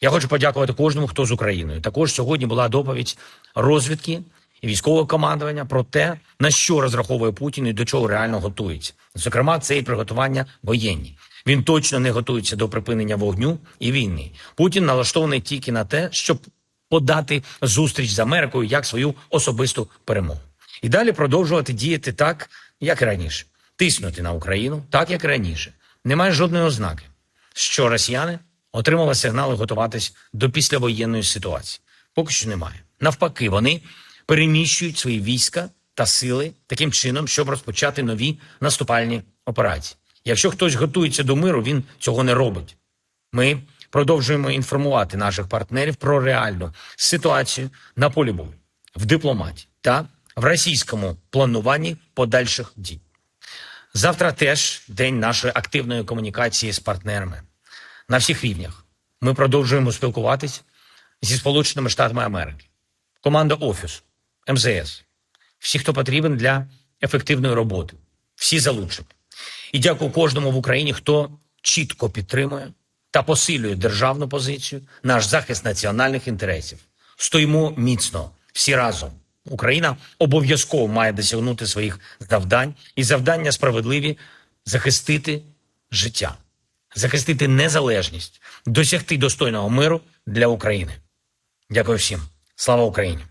Я хочу подякувати кожному, хто з Україною. Також сьогодні була доповідь розвідки і військового командування про те, на що розраховує Путін і до чого реально готується. Зокрема, це і приготування воєнні. Він точно не готується до припинення вогню і війни. Путін налаштований тільки на те, щоб подати зустріч з Америкою як свою особисту перемогу. І далі продовжувати діяти так, як і раніше, тиснути на Україну, так як і раніше. Немає жодної ознаки, що росіяни отримали сигнали готуватись до післявоєнної ситуації. Поки що немає. Навпаки, вони переміщують свої війська та сили таким чином, щоб розпочати нові наступальні операції. Якщо хтось готується до миру, він цього не робить. Ми продовжуємо інформувати наших партнерів про реальну ситуацію на полі бою, в дипломаті та в російському плануванні подальших дій. Завтра теж день нашої активної комунікації з партнерами на всіх рівнях. Ми продовжуємо спілкуватись зі Сполученими Штатами Америки, команда Офісу, МЗС, всі, хто потрібен для ефективної роботи, всі залучені. І дякую кожному в Україні, хто чітко підтримує та посилює державну позицію, наш захист національних інтересів. Стоїмо міцно всі разом. Україна обов'язково має досягнути своїх завдань і завдання справедливі захистити життя, захистити незалежність, досягти достойного миру для України. Дякую всім. Слава Україні!